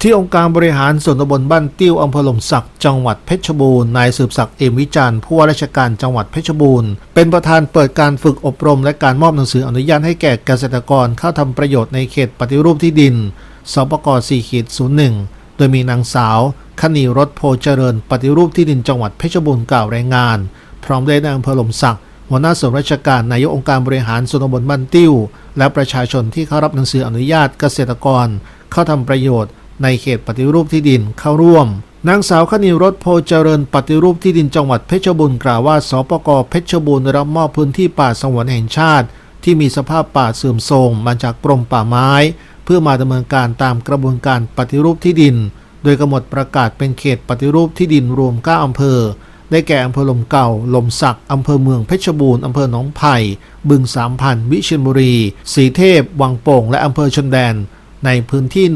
ที่องค์การบริหารส่วนตำบลบ้านติ้วอำเภอหล่มสักจังหวัดเพชรบูรณ์นายสืบศักดิ์เอมวิจารณ์ผู้ว่าราชการจังหวัดเพชรบูรณ์เป็นประธานเปิดการฝึกอบรม และการมอบหนังสืออนุญาตให้แก่เกษตรกรเข้าทำประโยชน์ในเขตปฏิรูปที่ดินสปก4ขีด01 โดยมีนางสาวคณีรถโพเจริญ ปฏิรูปที่ดินจังหวัดเพชรบูรณ์กล่าวรายงาน พร้อมด้วยนายอำเภอหล่มสักหัวหน้าส่วนราชการนายกองค์การบริหารส่วนตำบลบ้านติ้ว และประชาชนที่เข้ารับหนังสืออนุญาตเกษตรกร เข้าทำประโยชน์ ในเขตปฏิรูปที่ดินเข้าร่วมนางสาวคณีรถโพเจริญปฏิรูปที่ดินจังหวัดเพชรบูรณ์กล่าวว่าสปกเพชรบูรณ์ได้รับมอบพื้นที่ป่าสงวนแห่งชาติ ที่มีสภาพป่าเสื่อมโทรมมาจากกรมป่าไม้ เพื่อมาดำเนินการตามกระบวนการปฏิรูปที่ดิน โดยกำหนดประกาศเป็นเขตปฏิรูปที่ดินรวม9อำเภอ ได้แก่อำเภอลมเก่า ลมสักอำเภอเมืองเพชรบูรณ์อำเภอหนองไผ่บึงสามพันวิเชียรบุรี สีเทพ วังโป่ง และอำเภอชนแดน ในพื้นที่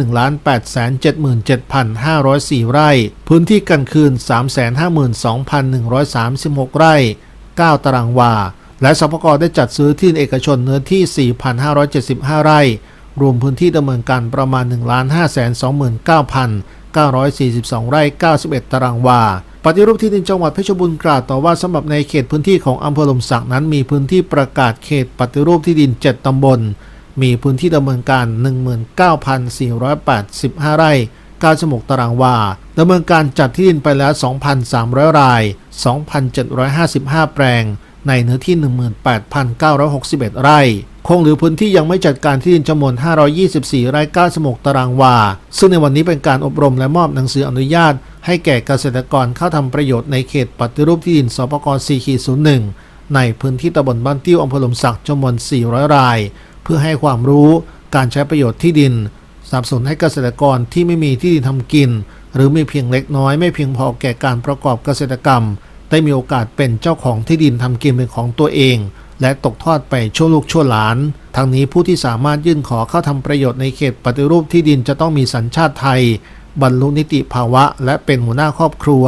1,877,504 ไร่ พื้นที่กันคืน 352,136 ไร่ 9 ตารางวา และสปกได้จัดซื้อที่เอกชนเนื้อที่ 4,575 ไร่ รวมพื้นที่ดำเนินการประมาณ 1,529,942 ไร่ 91 ตารางวาปฏิรูปที่ดินจังหวัดเพชรบูรณ์กล่าวต่อว่าสำหรับในเขตพื้นที่ของอำเภอลมสักนั้นมีพื้นที่ประกาศเขตปฏิรูปที่ดิน 7 ตำบล มีพื้นที่ดำเนินการ 19,485 ไร่96ตารางวาดำเนินการจัดที่ดินไปแล้ว 2,300 ราย 2,755 แปลง ในเนื้อที่ 18,961 ไร่ คงเหลือพื้นที่ยังไม่จัดการที่ดินจำนวน 524 ไร่96ตารางวา ซึ่งในวันนี้เป็นการอบรมและมอบหนังสืออนุญาต ให้แก่เกษตรกรเข้าทำประโยชน์ในเขตปฏิรูปที่ดินสปกร4.01 ในพื้นที่ตำบลบ้านติ้วอำเภอหลมสักจำนวน 400 ราย เพื่อให้ความรู้การใช้ประโยชน์ที่ดินสนับสนุนให้เกษตรกรที่ไม่มีที่ดินทำกิน หรือมีเพียงเล็กน้อยไม่เพียงพอแก่การประกอบเกษตรกรรม ได้มีโอกาสเป็นเจ้าของที่ดินทำกินเป็นของตัวเอง และตกทอดไปชั่วลูกชั่วหลาน ทั้งนี้ผู้ที่สามารถยื่นขอเข้าทำประโยชน์ในเขตปฏิรูปที่ดินจะต้องมีสัญชาติไทย บรรลุนิติภาวะ และเป็นหัวหน้าครอบครัว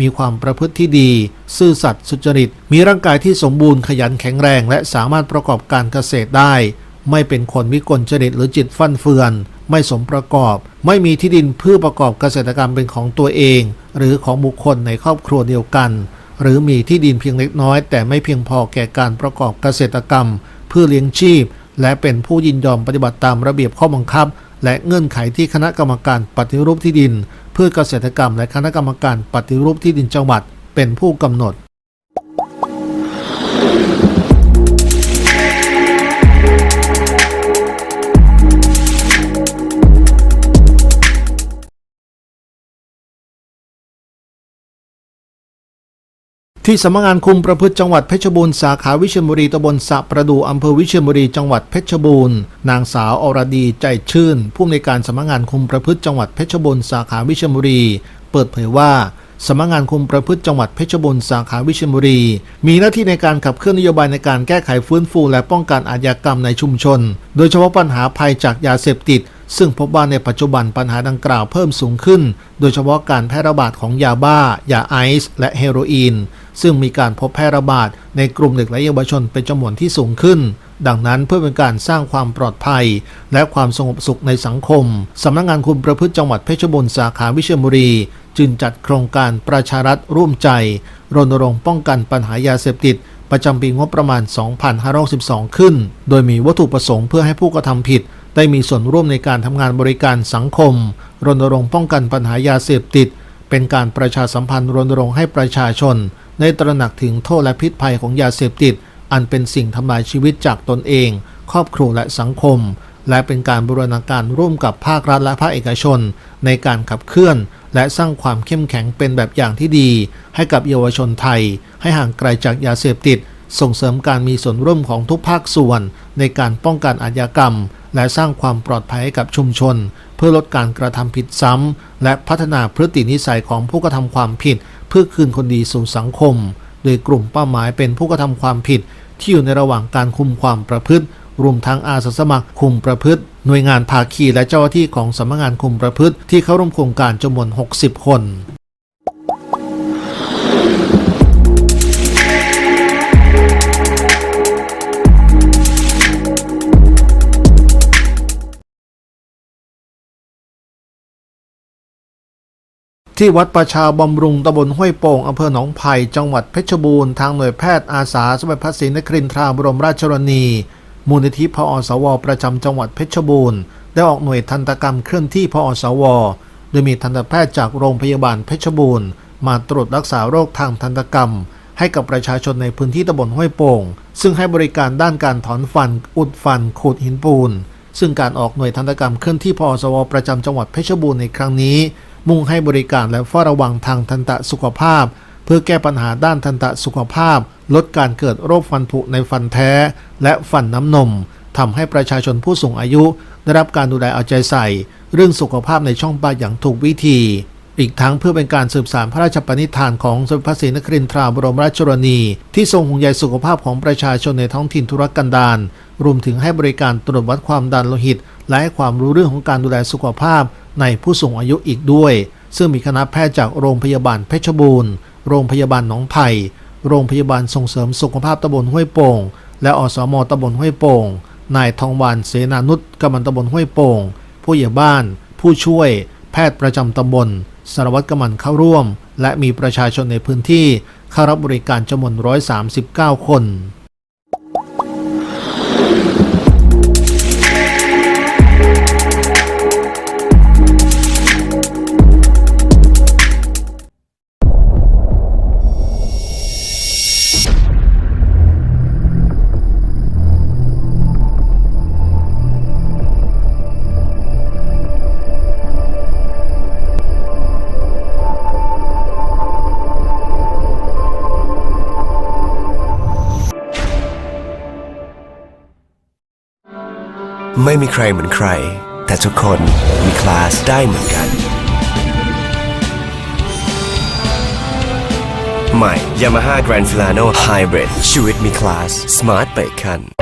มีความประพฤติที่ดี ซื่อสัตย์สุจริต มีร่างกายที่สมบูรณ์ขยันแข็งแรง และสามารถประกอบการเกษตรได้ ไม่เป็นคนวิกลจริตหรือจิตฟั่นเฟือน ไม่สมประกอบ ไม่มีที่ดินเพื่อประกอบเกษตรกรรมเป็นของตัวเอง หรือของบุคคลในครอบครัวเดียวกัน หรือมีที่ดินเพียงเล็กน้อย แต่ไม่เพียงพอแก่การประกอบเกษตรกรรม เพื่อเลี้ยงชีพ และเป็นผู้ยินยอมปฏิบัติตามระเบียบข้อบังคับ และเงื่อนไขที่คณะกรรมการปฏิรูปที่ดิน เพื่อเกษตรกรรม และคณะกรรมการปฏิรูปที่ดินจังหวัด เป็นผู้กำหนด ที่สำนักงานคุมประพฤติจังหวัดเพชรบูรณ์สาขาวิเชียรบุรีตำบลสะประดูอำเภอวิเชียรบุรีจังหวัดเพชรบูรณ์นางสาวอรดีใจชื่น ผู้อำนวยการสำนักงานคุมประพฤติจังหวัดเพชรบูรณ์สาขาวิเชียรบุรี เปิดเผยว่าสำนักงานคุมประพฤติจังหวัดเพชรบูรณ์สาขาวิเชียรบุรี มีหน้าที่ในการขับเคลื่อนนโยบายในการแก้ไขฟื้นฟูและป้องกันอาชญากรรมในชุมชน โดยเฉพาะปัญหาภัยจากยาเสพติด ซึ่งพบว่าในปัจจุบันปัญหาดังกล่าวเพิ่มสูงขึ้น โดยเฉพาะการแพร่ระบาดของยาบ้า ยาไอซ์และเฮโรอีน ซึ่งมีการพบแพร่ระบาดในกลุ่มเด็กและเยาวชนเป็นจำนวนที่สูงขึ้น ดังนั้นเพื่อเป็นการสร้างความปลอดภัย และความสงบสุขในสังคม สำนักงานคุมประพฤติจังหวัดเพชรบูรณ์สาขาวิเชียรบุรี จึงจัดโครงการประชารัฐร่วมใจ รณรงค์ป้องกันปัญหายาเสพติดประจำปีงบประมาณ 2562ขึ้น โดยมีวัตถุประสงค์เพื่อให้ผู้กระทำผิด ได้มีส่วนร่วมในการทำงานบริการสังคม รณรงค์ป้องกันปัญหายาเสพติด เป็นการประชาสัมพันธ์รณรงค์ให้ประชาชนได้ตระหนักถึงโทษและพิษภัยของยาเสพติด อันเป็นสิ่งทำลายชีวิตจากตนเอง ครอบครัวและสังคม และเป็นการบูรณาการร่วมกับภาครัฐและภาคเอกชน ในการขับเคลื่อน และสร้างความเข้มแข็งเป็นแบบอย่างที่ดี ให้กับเยาวชนไทย ให้ห่างไกลจากยาเสพติด ส่งเสริมการมีส่วนร่วมของทุกภาคส่วน ในการป้องกันอาชญากรรม และสร้างความปลอดภัยให้กับชุมชน พื่อลดการกระทำผิดซ้ำ และพัฒนาพฤตินิสัยของผู้กระทำความผิด เพื่อคืนคนดีสู่สังคม โดยกลุ่มเป้าหมายเป็นผู้กระทำความผิด ที่อยู่ในระหว่างการคุมความประพฤติ รวมทั้งอาสาสมัครคุมประพฤติ หน่วยงานภาคีและเจ้าหน้าที่ของสำนักงานคุมประพฤติที่เข้าร่วมโครงการจำนวน 60 คน ที่วัดประชาบำรุงตำบลห้วยโป่งอำเภอหนองไผ่จังหวัดเพชรบูรณ์ทางหน่วยแพทย์อาสาสมเด็จพระศรีนครินทราบรมราชชนนี มูลนิธิพอสว ประจำจังหวัดเพชรบูรณ์ได้ออกหน่วยทันตกรรมเคลื่อนที่พอสว โดยมีทันตแพทย์จากโรงพยาบาลเพชรบูรณ์ มาตรวจรักษาโรคทางทันตกรรม ให้กับประชาชนในพื้นที่ตำบลห้วยโป่ง ซึ่งให้บริการด้านการถอนฟัน อุดฟัน ขูดหินปูน ซึ่งการออกหน่วยทันตกรรมเคลื่อนที่พอสว ประจำจังหวัดเพชรบูรณ์ในครั้งนี้ มุ่งให้บริการและเฝ้าระวังทางทันตสุขภาพ เพื่อแก้ปัญหาด้านทันตสุขภาพ ลดการเกิดโรคฟันผุในฟันแท้ และฟันน้ำนมทำให้ประชาชนผู้สูงอายุ ได้รับการดูแลเอาใจใส่ เรื่องสุขภาพในช่องปากอย่างถูกวิธี อีกทั้งเพื่อเป็นการสืบสานพระราชปณิธานของสมเด็จพระศรีนครินทราบรมราชชนนี ที่ทรงห่วงใยสุขภาพของประชาชนในท้องถิ่นธุรกันดารรวมถึงให้บริการตรวจวัดความดันโลหิต และให้ความรู้เรื่องของการดูแลสุขภาพในผู้สูงอายุอีกด้วย ซึ่งมีคณะแพทย์จากโรงพยาบาลเพชรบูรณ์ โรงพยาบาลหนองไผ่โรงพยาบาลส่งเสริมสุขภาพตำบลห้วยโป่ง และอสมตำบลห้วยโป่ง นายทองวานเสนานุชกำมันตำบลห้วยโป่ง ผู้ใหญ่บ้าน ผู้ช่วย แพทย์ประจำตำบล สารวัตรกำมันเข้าร่วม และมีประชาชนในพื้นที่เข้ารับบริการจำนวน139 คน ไม่มีใครเหมือนใคร แต่ทุกคนมีคลาสได้เหมือนกัน ใหม่ Yamaha Grand Filano Hybrid ชีวิตมีคลาส Smart ไปอีกคัน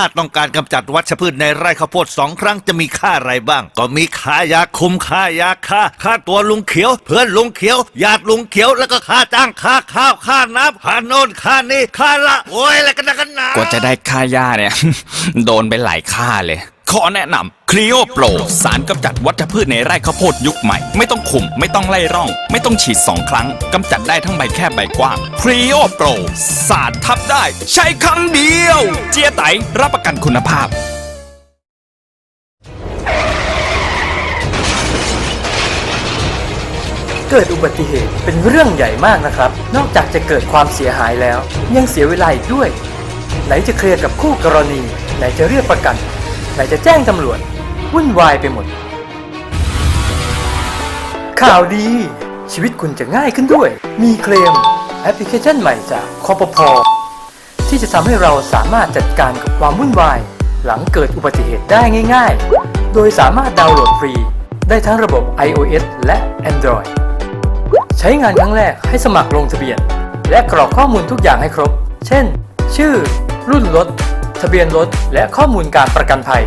าต้องการกำจัดวัชพืชในไร่ข้าวโพดสองครั้งจะมีค่าอะไรบ้าง ก็มีค่ายาคุมค่ายาค่าค่าตัวลุงเขียว เพื่อนลุงเขียวญาติลุงเขียวแล้วก็ค่าจ้างค่าข้าวค่าน้ำค่าโน่นค่านี่ค่าละโอ้ยอะไรกันนะกันนากว่าจะได้ค่ายาเนี่ย โดนไปหลายค่าเลย ขอแนะนำคลีโอโปรสารกำจัดวัชพืชในไร่ข้าวโพดยุคใหม่ ไม่ต้องคุม ไม่ต้องไล่ร่อง ไม่ต้องฉีดสองครั้งกำจัดได้ทั้งใบแคบใบกว้างคลีโอโปรสารทับได้ ใช้ครั้งเดียว เจียไตรับประกันคุณภาพ เกิดอุบัติเหตุเป็นเรื่องใหญ่มากนะครับ นอกจากจะเกิดความเสียหายแล้ว ยังเสียเวลาอีกด้วย ไหนจะเคลียร์กับคู่กรณี ไหนจะเรียกประกัน ไหนจะแจ้งตำรวจวุ่นวายไปหมด ข่าวดี ชีวิตคุณจะง่ายขึ้นด้วย มีเคลมแอปพลิเคชันใหม่จากคอปพอที่จะทำให้เราสามารถจัดการกับความวุ่นวาย หลังเกิดอุบัติเหตุได้ง่าย ๆ โดยสามารถดาวน์โหลดฟรี ได้ทั้งระบบ iOS และ Android ใช้งานครั้งแรกให้สมัครลงทะเบียน และกรอกข้อมูลทุกอย่างให้ครบ เช่น ชื่อ รุ่นรถ ทะเบียนรถ และข้อมูลการประกันภัย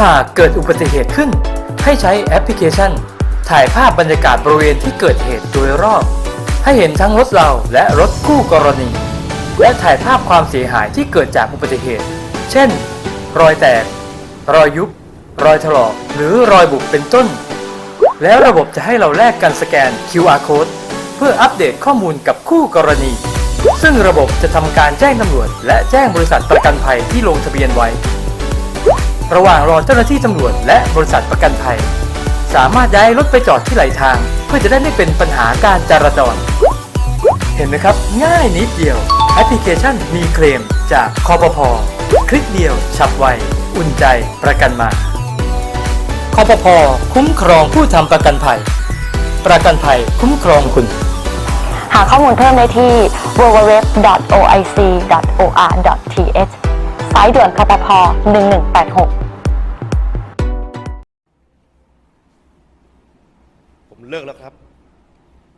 หากเกิดอุบัติเหตุขึ้น ให้ใช้แอปพลิเคชัน ถ่ายภาพบรรยากาศบริเวณที่เกิดเหตุโดยรอบ ให้เห็นทั้งรถเราและรถคู่กรณี และถ่ายภาพความเสียหายที่เกิดจากอุบัติเหตุ เช่น รอยแตก รอยยุบ รอยถลอก หรือรอยบุบเป็นต้น แล้วระบบจะให้เราแลกกันสแกน QR code เพื่ออัปเดตข้อมูลกับคู่กรณี ซึ่งระบบจะทำการแจ้งตำรวจ และแจ้งบริษัทประกันภัยที่ลงทะเบียนไว้ ระหว่างรอเจ้าหน้าที่ตำรวจ และบริษัทประกันภัย สามารถย้ายรถไปจอดที่ไหลทาง เพื่อจะได้ไม่เป็นปัญหาการจราจร เห็นไหมครับ ง่ายนิดเดียวแอปพลิเคชันมีเคลมจากคอปพอคลิกเดียว ฉับไว อุ่นใจประกันมาคอปพคุ้มครองผู้ทำประกันภัย ประกันภัยคุ้มครองคุณ หาข้อมูลเพิ่มได้ที่ www.oic.or.th สายด่วนคปพ1186 ผมเลิกแล้วครับ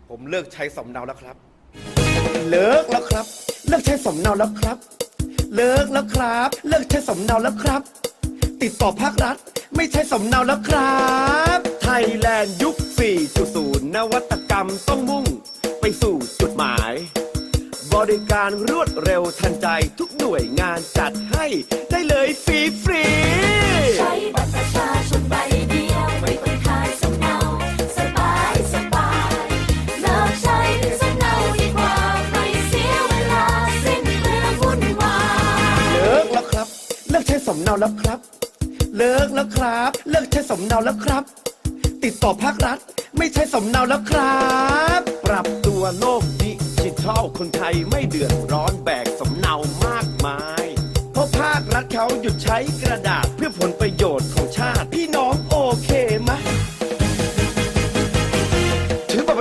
ผมเลิกใช้สำเนาแล้วครับ เลิกแล้วครับ เลิกใช้สำเนาแล้วครับ เลิกแล้วครับ เลิกใช้สำเนาแล้วครับ ติดต่อภาครัฐไม่ใช้สำเนาแล้วครับ ไทยแลนด์ยุค 4.0 นวัตกรรมต้องมุ่ง สู่จุดหมาย บริการรวดเร็วทันใจทุกหน่วยงานจัดให้ได้เลยฟรีฟรีๆใช้บัตรประชาชนใบเดียวไม่ต้องขายสำเนาสบายสบายเลิกใช้สำเนาดีกว่าไม่เสียเวลาสิ้นเปลืองวุ่นวายเลิกแล้วครับ เลิกใช้สำเนาแล้วครับ เลิกแล้วครับ เลิกใช้สำเนาแล้วครับ ติดต่อภาครัฐ ไม่ใช้สำเนาแล้วครับ ปรับตัวโลกดิจิทัลคนไทยไม่เดือดร้อนแบกสำเนามากมาย เพราะภาครัฐเขาหยุดใช้กระดาษเพื่อผลประโยชน์ของชาติ พี่น้องโอเคไหม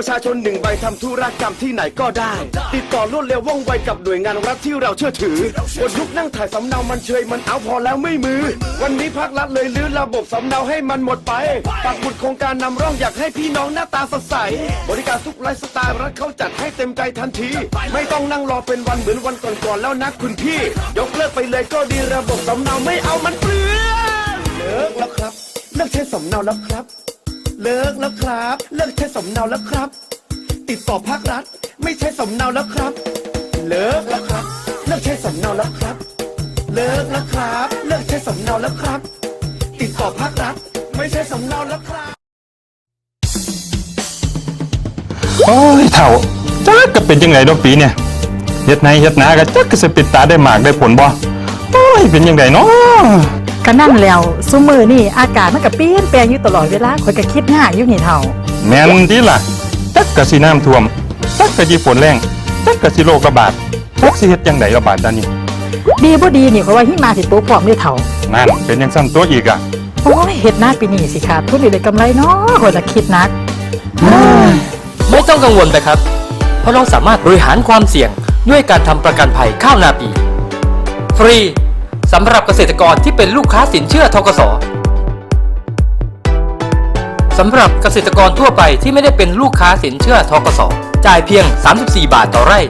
ประชาชนหนึ่งใบทำธุรกรรมที่ไหนก็ได้ ติดต่อรวดเร็วว่องไวกับหน่วยงานรัฐที่เราเชื่อถือบนยุคนั่งถ่ายสำเนามันเชยมันเอาพอแล้วไม่มือ วันนี้ภาครัฐเลยลื้อระบบสำเนาให้มันหมดไปปักหมุดโครงการนำร่องอยากให้พี่น้องหน้าตาสดใส บริการทุกไลฟ์สไตล์รัฐเขาจัดให้เต็มใจทันที ไม่ต้องนั่งรอเป็นวันเหมือนวันก่อนๆแล้วนะคุณพี่ ยกเลิกไปเลยก็ดีระบบสำเนาไม่เอามันเปลืองเลิกแล้วครับเลิกใช้สำเนาแล้วครับ เลิกแล้วครับ เลิกใช้สำเนาแล้วครับ ติดต่อภาครัฐ ไม่ใช้สำเนาแล้วครับ เลิกแล้วครับ เลิกใช้สำเนาแล้วครับ เลิกแล้วครับ เลิกใช้สำเนาแล้วครับ ติดต่อภาครัฐ ไม่ใช้สำเนาแล้วครับ โอ้ยเถ่าจักก็เป็นยังไงดอกปีเนี่ยเฮ็ดไหนเฮ็ดนาก็จักก็สิปิดตาได้หมากได้ผลบ่โอ้ยเป็นยังไงเนาะ ก็นั่นแล้วซุมือนี่อากาศมันก็เปลี่ยนแปลงอยู่ตลอดเวลาข่อยก็คิดง่ายอยู่นี่เท่าแม่นติล่ะจักก็สิน้ำท่วมจักก็สิฝนแรงจักก็สิโรคระบาดจักสิเฮ็ดจังไดระบาดตอนนี้ดีบ่ดีนี่ข่อยว่าหิมาสิตกพร้อมด้วยเท่านั่นเป็นจังซั่นตัวอีกอะโอ้ยเฮ็ดนาปีนี้สิขาดทุนอยู่ได้กำไรเนาะข่อยละคิดหนัก ไม่ต้องกังวลไปครับ เพราะเราสามารถบริหารความเสี่ยงด้วยการทำประกันภัยข้าวนาปี ฟรี สำหรับเกษตรกรที่เป็นลูกค้าสินเชื่อทกสสำหรับเกษตรกรทั่วไปที่ไม่ได้เป็นลูกค้าสินเชื่อทกสจ่ายเพียง 34 บาทต่อไร่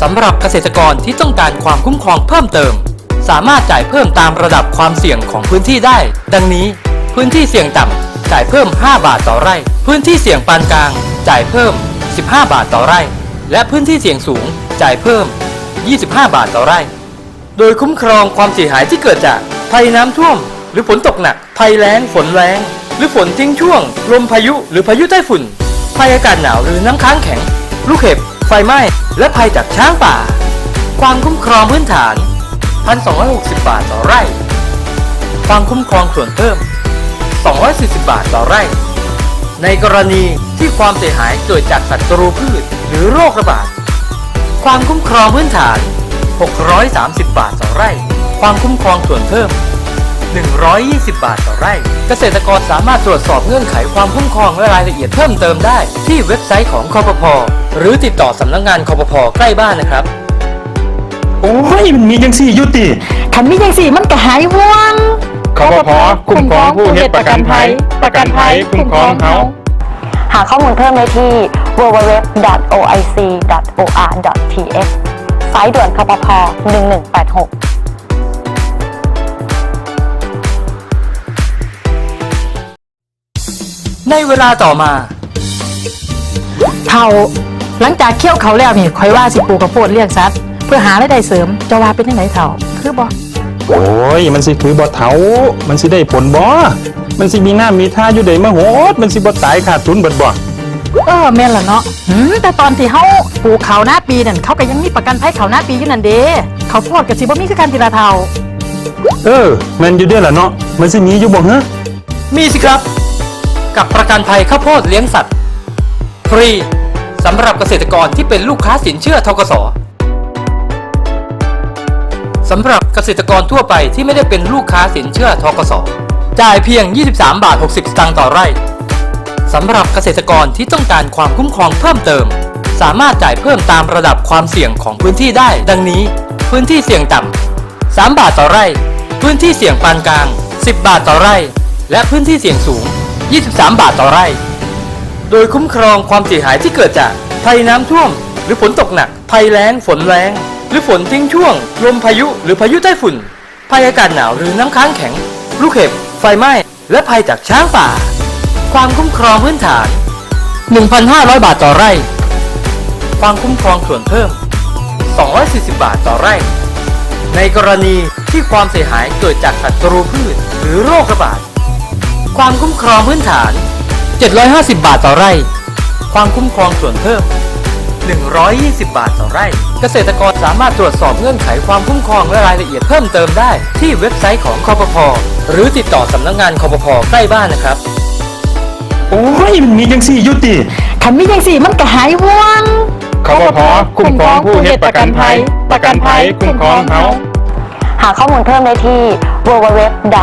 สำหรับเกษตรกรที่ต้องการความคุ้มครองเพิ่มเติม สามารถจ่ายเพิ่มตามระดับความเสี่ยงของพื้นที่ได้ ดังนี้ พื้นที่เสี่ยงต่ำจ่ายเพิ่ม 5 บาทต่อไร่ พื้นที่เสี่ยงปานกลาง จ่ายเพิ่ม 15 บาทต่อไร่ และพื้นที่เสี่ยงสูง จ่ายเพิ่ม 25 บาทต่อไร่ โดยคุ้มครองความเสียหายที่เกิดจากภัยน้ำท่วม หรือฝนตกหนัก ภัยแล้งฝนแรงหรือฝนทิ้งช่วง ลมพายุหรือพายุใต้ฝุ่น ภัยอากาศหนาวหรือน้ำค้างแข็ง ลูกเห็บ ไฟไหม้ และภัยจากช้างป่า ความคุ้มครองพื้นฐาน 1,260 บาทต่อไร่ ความคุ้มครองส่วนเพิ่ม 240 บาทต่อไร่ ในกรณีที่ความเสียหายเกิดจากศัตรูพืช หรือโรคระบาด ความคุ้มครองพื้นฐาน 630 บาทต่อไร่ ความคุ้มครองส่วนเพิ่ม 120 บาทต่อไร่ เกษตรกรสามารถตรวจสอบเงื่อนไขความคุ้มครองและรายละเอียดเพิ่มเติมได้ ที่เว็บไซต์ของคอปพหรือติดต่อสำนักงานคอปพใกล้บ้านนะครับ โอ้ยมันมีจังซี่อยู่ติคันมีจังสี่มันก็หายว่างคปภคุ้มครองผู้เฮ็ดประกันภัย ประกันภัยคุ้มครองเฮาหาข้อมูลเพิ่มได้ที่ www.oic.or.th สายด่วนคปพ1186ในเวลาต่อมา เท่าหลังจากเคี่ยวเขาแล้วนี่ข่อยว่าสิปลูกกระโพดเลี้ยงสัตว์เพื่อหารายได้เสริมจะว่าเป็นจังไดเท่าคือบ่โอ้ยมันสิคือบ่เถามันสิได้ผลบ่มันสิมีน้ำมีท่าอยู่ได้มาโหดมันสิบ่ตายขาดทุนเบิดบ่ เออแม่นล่ะเนาะหืมแต่ตอนที่เฮาปลูกเขาวหน้าปีนั่นเขาก็ยังมีประกันภัยเขาวหน้าปีอยู่นั่นเด้เขาวโพดก็สิบ่มีคือกันทีละเท่า เออแม่นอยู่เด้อล่ะเนาะมันสิมีอยู่บ่ฮะมีสิครับ กับประกันภัยข้าวโพดเลี้ยงสัตว์ ฟรีสำหรับเกษตรกรที่เป็นลูกค้าสินเชื่อทกสสำหรับเกษตรกรทั่วไปที่ไม่ได้เป็นลูกค้าสินเชื่อทกสจ่ายเพียง 23 บาท 60 สตางค์ต่อไร่ สำหรับเกษตรกรที่ต้องการความคุ้มครองเพิ่มเติม สามารถจ่ายเพิ่มตามระดับความเสี่ยงของพื้นที่ได้ ดังนี้ พื้นที่เสี่ยงต่ำ3 บาทต่อไร่ พื้นที่เสี่ยงปานกลาง 10 บาทต่อไร่ และพื้นที่เสี่ยงสูง 23 บาทต่อไร่ โดยคุ้มครองความเสียหายที่เกิดจากภัยน้ำท่วม หรือฝนตกหนัก ภัยแล้ง ฝนแรงหรือฝนทิ้งช่วง ลมพายุ หรือพายุใต้ฝุ่น ภัยอากาศหนาวหรือน้ำค้างแข็ง ลูกเห็บ ไฟไหม้ และภัยจากช้างป่า ความคุ้มครองพื้นฐาน 1,500 บาทต่อไร่ ความคุ้มครองส่วนเพิ่ม 240 บาทต่อไร่ ในกรณีที่ความเสียหายเกิดจากศัตรูพืชหรือโรคระบาด ความคุ้มครองพื้นฐาน 750 บาทต่อไร่ ความคุ้มครองส่วนเพิ่ม 120 บาทต่อไร่ เกษตรกรสามารถตรวจสอบเงื่อนไขความคุ้มครองและรายละเอียดเพิ่มเติมได้ที่เว็บไซต์ของคอปพหรือติดต่อสำนักงานคอปพใกล้บ้านนะครับ โอ้ยมันมีจังสี่อยุติ คันมีจังสี่มันก็หายห่วงคปภคุ้มครองผู้เฮ็ดประกันภัยประกันภัยคุ้มครองเฮาหาข้อมูลเพิ่มได้ที่ www.oic.or.th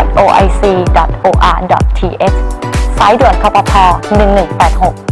สายด่วนคปพ1186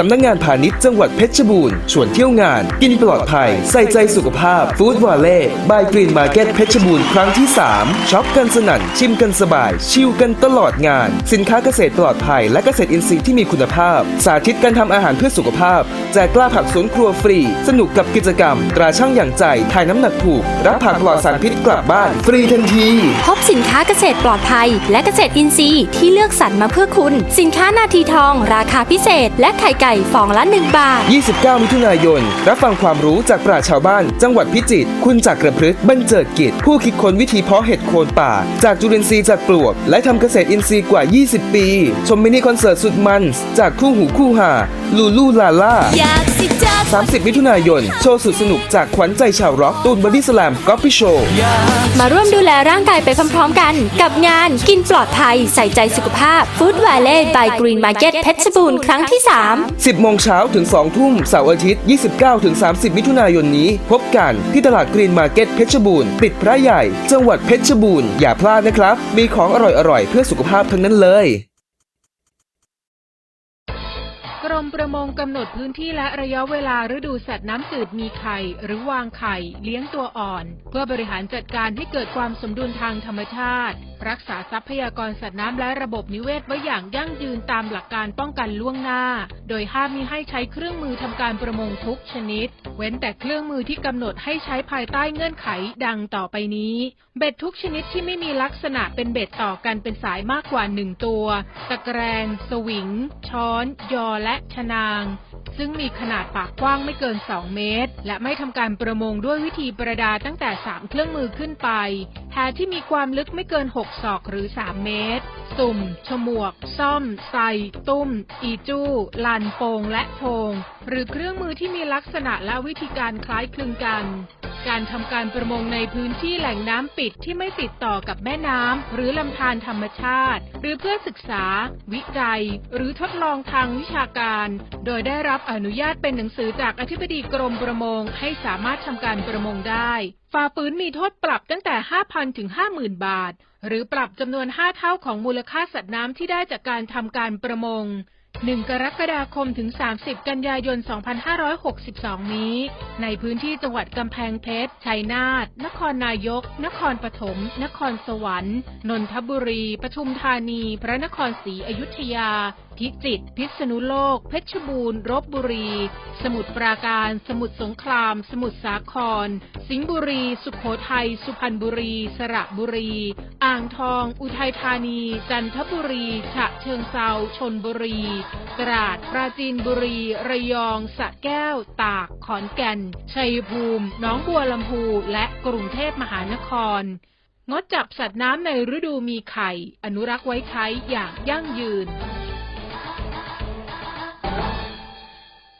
สำนักงงานพาณิชย์จังหวัดเพชรบูรณ์ชวนเที่ยวงาน กินปลอดภัย ใส่ใจสุขภาพฟู้ดวาเล่บายกรีนมาร์เก็ตเพชรบูรณ์ครั้งที่ 3ช็อปกันสนั่น ชิมกันสบาย ชิลกันตลอดงาน สินค้าเกษตรปลอดภัย และเกษตรอินทรีย์ที่มีคุณภาพ สาธิตการทำอาหารเพื่อสุขภาพแจกกล้าผักสวนครัวฟรี สนุกกับกิจกรรม ตราช่างอย่างใจถ่ายน้ำหนักถูก รับผักปลอดสารพิษกลับบ้าน ฟรีทันทีพบสินค้าเกษตรปลอดภัย และเกษตรอินทรีย์ที่เลือกสรรมาเพื่อคุณ สินค้านาทีทอง ราคาพิเศษ และไข่ไก่ฟองละ 1 บาท 29 มิถุนายน รับฟังความรู้จากปราชาวบ้าน จังหวัดพิจิตร คุณจักรพฤกษ์บรรเจิดกิจ ผู้คิดค้นวิธีเพาะเห็ดโคนป่า จากจุลินทรีย์จากปลวก และทำเกษตรอินทรีย์กว่า 20 ปี ชมมินิคอนเสิร์ตสุดมัน จากคู่หูคู่หา ลูลูลาล่าอยาก สิจับ30 มิถุนายน โชว์สุดสนุกจากขวัญใจชาวร็อกตูนบอดี้สแลมก๊อปปี้โชว์ มาร่วมดูแลร่างกายไปพร้อมๆกัน กับงานกินปลอดภัยใส่ใจสุขภาพ Food Valley by Green Market เพชรบูรณ์ครั้งที่ 3 10โมงเช้าถึง 2 ทุ่มเสาร์อาทิตย์ 29 ถึง 30 มิถุนายนนี้ พบกันที่ตลาดกรีนมาร์เก็ตเพชรบูรณ์ติดพระใหญ่ จังหวัดเพชรบูรณ์อย่าพลาดนะครับ มีของอร่อยๆเพื่อสุขภาพทั้งนั้นเลย กร มประมงกำหนดพื้นที่และระยะเวลาฤดูสัตว์น้ำจืดมีไข่หรือวางไข่ เลี้ยงตัวอ่อน เพื่อบริหารจัดการให้เกิดความสมดุลทางธรรมชาติ รักษาทรัพยากรสัตว์น้ำและระบบนิเวศไว้อย่างยั่งยืนตามหลักการป้องกันล่วงหน้า โดยห้ามมิให้ใช้เครื่องมือทำการประมงทุกชนิด เว้นแต่เครื่องมือที่กำหนดให้ใช้ภายใต้เงื่อนไขดังต่อไปนี้ เบ็ดทุกชนิดที่ไม่มีลักษณะเป็นเบ็ดต่อกันเป็นสายมากกว่าหนึ่งตัว ตะแกรง สวิง ช้อน ยอและชนาง ซึ่งมีขนาดปากกว้างไม่เกิน 2 เมตร และไม่ทำการประมงด้วยวิธีประดาตั้งแต่ 3 เครื่องมือขึ้นไป แพที่มีความลึกไม่เกิน 6 ศอกหรือ 3 เมตร สุ่ม ฉมวก ซ่อม ใส่ตุ้ม อีจู้ ลันโปง และโทง หรือเครื่องมือที่มีลักษณะและวิธีการคล้ายคลึงกัน การทำการประมงในพื้นที่แหล่งน้ำปิดที่ไม่ติดต่อกับแม่น้ำหรือลำธารธรรมชาติ หรือเพื่อศึกษา วิจัย หรือทดลองทางวิชาการ โดยได้รับอนุญาตเป็นหนังสือจากอธิบดีกรมประมงให้สามารถทำการประมงได้ฝ่าฝืนมีโทษปรับตั้งแต่ 5,000 ถึง 50,000 บาท หรือปรับจำนวน 5 เท่าของมูลค่าสัตว์น้ำที่ได้จากการทำการประมง 1 กรกฎาคมถึง 30 กันยายน 2562 นี้ ในพื้นที่จังหวัดกำแพงเพชร ชัยนาท นครนายก นครปฐม นครสวรรค์ นนทบุรี ปทุมธานี พระนครศรีอยุธยา พิจิตร พิษณุโลก เพชรบูรณ์ รบบุรี สมุทรปราการ สมุทรสงคราม สมุทรสาคร สิงห์บุรี สุขโขทัย สุพรรณบุรี สระบุรี อ่างทอง อุทัยธานี จันทบุรี ฉะเชิงเซาชนบุรีตราด ปราจีนบุรี ระยอง สระแก้ว ตาก ขอนแก่น ชัยภูมิ หนองบัวลำพู และกรุงเทพมหานคร งดจับสัตว์น้ำในฤดูมีไข่ อนุรักษ์ไว้ใช้อย่างยั่งยืน